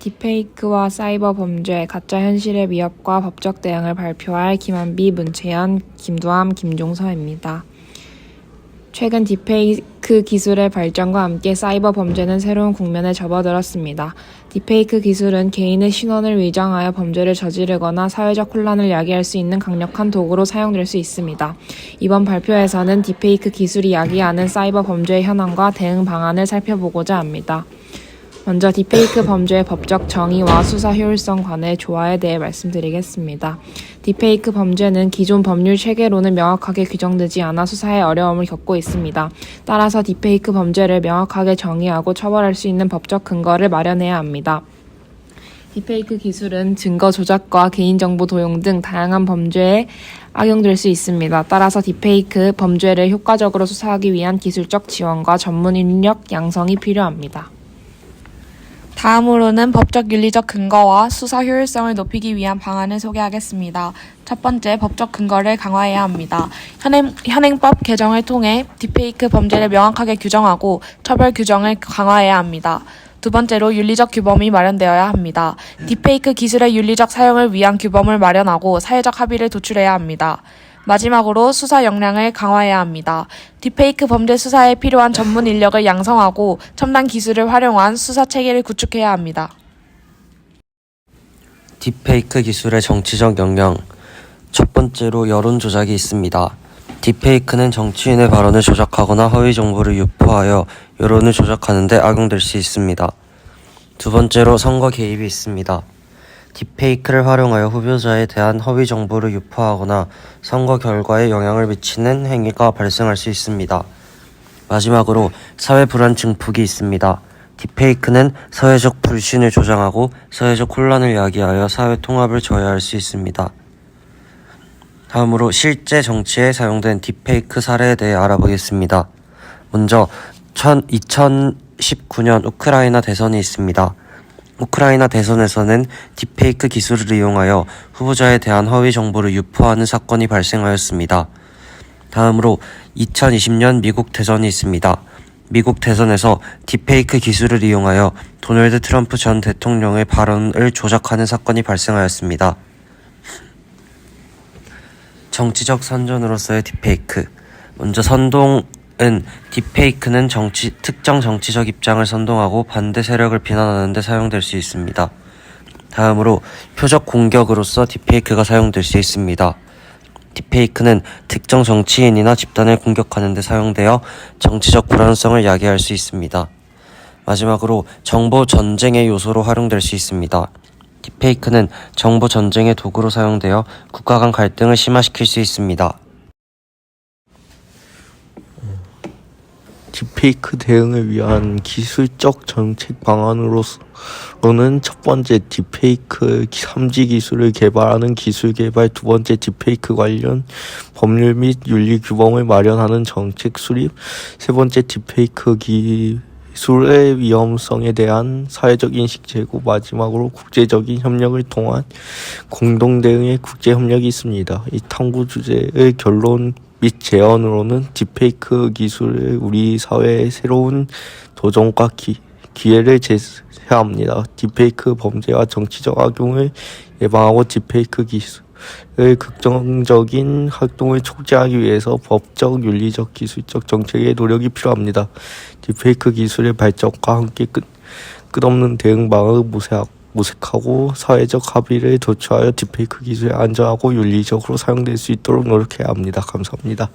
딥페이크와 사이버 범죄, 가짜 현실의 위협과 법적 대응을 발표할 김한비, 문채연, 김두함, 김종서입니다. 최근 딥페이크 기술의 발전과 함께 사이버 범죄는 새로운 국면에 접어들었습니다. 딥페이크 기술은 개인의 신원을 위장하여 범죄를 저지르거나 사회적 혼란을 야기할 수 있는 강력한 도구로 사용될 수 있습니다. 이번 발표에서는 딥페이크 기술이 야기하는 사이버 범죄의 현황과 대응 방안을 살펴보고자 합니다. 먼저 딥페이크 범죄의 법적 정의와 수사 효율성 관해 조화에 대해 말씀드리겠습니다. 딥페이크 범죄는 기존 법률 체계로는 명확하게 규정되지 않아 수사에 어려움을 겪고 있습니다. 따라서 딥페이크 범죄를 명확하게 정의하고 처벌할 수 있는 법적 근거를 마련해야 합니다. 딥페이크 기술은 증거 조작과 개인정보 도용 등 다양한 범죄에 악용될 수 있습니다. 따라서 딥페이크 범죄를 효과적으로 수사하기 위한 기술적 지원과 전문 인력 양성이 필요합니다. 다음으로는 법적 윤리적 근거와 수사 효율성을 높이기 위한 방안을 소개하겠습니다. 첫 번째, 법적 근거를 강화해야 합니다. 현행, 현행법 개정을 통해 딥페이크 범죄를 명확하게 규정하고 처벌 규정을 강화해야 합니다. 두 번째로 윤리적 규범이 마련되어야 합니다. 딥페이크 기술의 윤리적 사용을 위한 규범을 마련하고 사회적 합의를 도출해야 합니다. 마지막으로 수사 역량을 강화해야 합니다. 딥페이크 범죄 수사에 필요한 전문 인력을 양성하고 첨단 기술을 활용한 수사 체계를 구축해야 합니다. 딥페이크 기술의 정치적 영향. 첫 번째로 여론 조작이 있습니다. 딥페이크는 정치인의 발언을 조작하거나 허위 정보를 유포하여 여론을 조작하는 데 악용될 수 있습니다. 두 번째로 선거 개입이 있습니다. 딥페이크를 활용하여 후보자에 대한 허위 정보를 유포하거나 선거 결과에 영향을 미치는 행위가 발생할 수 있습니다. 마지막으로 사회 불안 증폭이 있습니다. 딥페이크는 사회적 불신을 조장하고 사회적 혼란을 야기하여 사회 통합을 저해할 수 있습니다. 다음으로 실제 정치에 사용된 딥페이크 사례에 대해 알아보겠습니다. 먼저 2019년 우크라이나 대선이 있습니다. 우크라이나 대선에서는 딥페이크 기술을 이용하여 후보자에 대한 허위 정보를 유포하는 사건이 발생하였습니다. 다음으로 2020년 미국 대선이 있습니다. 미국 대선에서 딥페이크 기술을 이용하여 도널드 트럼프 전 대통령의 발언을 조작하는 사건이 발생하였습니다. 정치적 선전으로서의 딥페이크. 먼저 선동 은 딥페이크는 정치, 특정 정치적 입장을 선동하고 반대 세력을 비난하는 데 사용될 수 있습니다. 다음으로 표적 공격으로서 딥페이크가 사용될 수 있습니다. 딥페이크는 특정 정치인이나 집단을 공격하는 데 사용되어 정치적 불안성을 야기할 수 있습니다. 마지막으로 정보 전쟁의 요소로 활용될 수 있습니다. 딥페이크는 정보 전쟁의 도구로 사용되어 국가 간 갈등을 심화시킬 수 있습니다. 딥페이크 대응을 위한 기술적 정책 방안으로는 첫 번째 딥페이크 3G 기술을 개발하는 기술 개발, 두 번째 딥페이크 관련 법률 및 윤리 규범을 마련하는 정책 수립, 세 번째 딥페이크 기 술의 위험성에 대한 사회적 인식 제고, 마지막으로 국제적인 협력을 통한 공동 대응의 국제 협력이 있습니다. 이 탐구 주제의 결론 및 제언으로는 딥페이크 기술을 우리 사회의 새로운 도전과 기, 기회를 제시합니다. 딥페이크 범죄와 정치적 악용을 예방하고 딥페이크 기술 의 극정적인 활동을 촉진하기 위해서 법적, 윤리적, 기술적 정책의 노력이 필요합니다. 딥페이크 기술의 발전과 함께 끝, 끝없는 대응 방안을 모색하고 모색하고 사회적 합의를 도출하여 딥페이크 기술이 안전하고 윤리적으로 사용될 수 있도록 노력해야 합니다. 감사합니다.